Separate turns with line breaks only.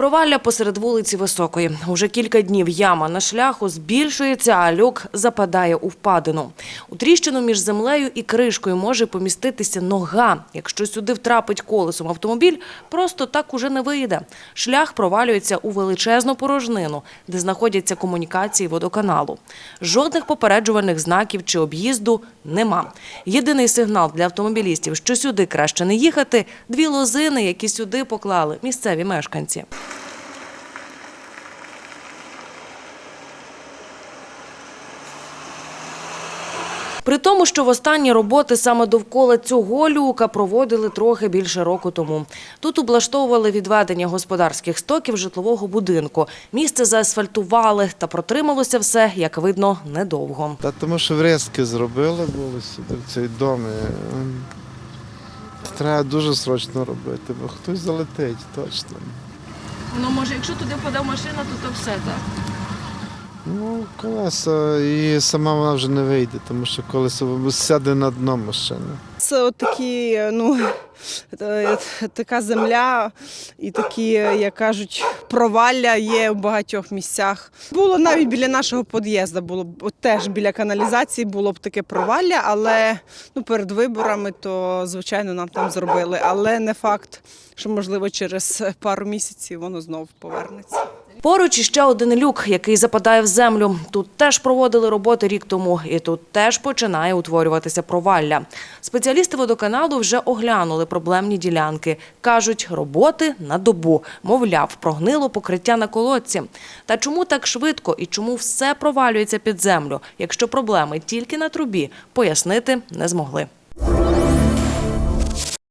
Провалля посеред вулиці Високої. Уже кілька днів яма на шляху збільшується, а люк западає у впадину. У тріщину між землею і кришкою може поміститися нога. Якщо сюди втрапить колесом автомобіль, просто так уже не вийде. Шлях провалюється у величезну порожнину, де знаходяться комунікації водоканалу. Жодних попереджувальних знаків чи об'їзду нема. Єдиний сигнал для автомобілістів, що сюди краще не їхати – дві лозини, які сюди поклали місцеві мешканці. При тому, що востанні роботи саме довкола цього люка проводили трохи більше року тому. Тут облаштовували відведення господарських стоків житлового будинку. Місце заасфальтували та протрималося все, як видно, недовго.
Та тому що врізки зробили були сюди, в цей дом. ем, Треба дуже срочно робити, бо хтось залетить точно.
Ну, може, якщо туди впаде машина, то то все так.
Ну, колеса, і сама вона вже не вийде, тому що колесо сяде на дно машини.
Це от такі, ну е, така земля і такі, як кажуть, провалля є в багатьох місцях. Було навіть біля нашого під'їзду, було теж біля каналізації було б таке провалля, але ну, перед виборами то звичайно нам там зробили. Але не факт, що можливо через пару місяців воно знову повернеться.
Поруч іще один люк, який западає в землю. Тут теж проводили роботи рік тому, і тут теж починає утворюватися провалля. Спеціалісти водоканалу вже оглянули проблемні ділянки. Кажуть, роботи на добу. Мовляв, прогнило покриття на колодці. Та чому так швидко і чому все провалюється під землю, якщо проблеми тільки на трубі, пояснити не змогли.